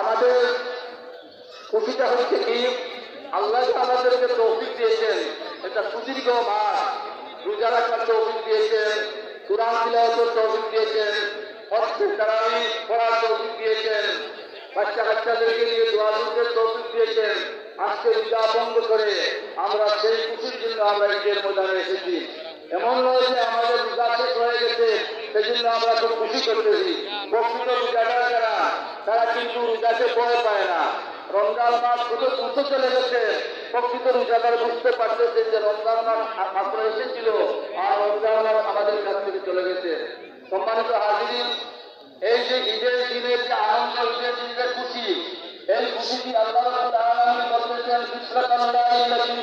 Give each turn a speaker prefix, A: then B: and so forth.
A: আমাদের খুশিটা হচ্ছে কি? আল্লাহ আমাদেরকে তৌফিক দিয়েছেন, এটা সুদীর্ঘ মাস রোজা রাখার তৌফিক দিয়েছেন, কোরআন তৌফিক দিয়েছেন পড়ার তৌফিক দিয়েছেন বাচ্চা কাচ্চাদেরকে নিয়ে দোয়া তৌফিক দিয়েছেন। আজকে রোজা বন্ধ করে আমরা সেই খুশির জন্য আমরা ঈদের ময়দানে এসেছি। এমন নয় যে আমাদের রোজা শেষ হয়ে গেছে, সেজন্য আমরা খুব খুশি করতেছি। প্রকৃত রোজাদার যারা, তারা কিন্তু রোজাকে ভয় পায় না। রমজান মাস শুধু দ্রুত চলে গেছে প্রকৃত রোজাদার বুঝতে পারতেছে যে রমজান মাস মাত্র এসেছিল, আর রমজান মাস আমাদের কাছ থেকে চলে গেছে। সম্মানিত হাজিরিন, এই যে ঈদের দিনের যে আনন্দ, ঈদের দিনের খুশি, এই খুশিটি আল্লাহ selamat datang di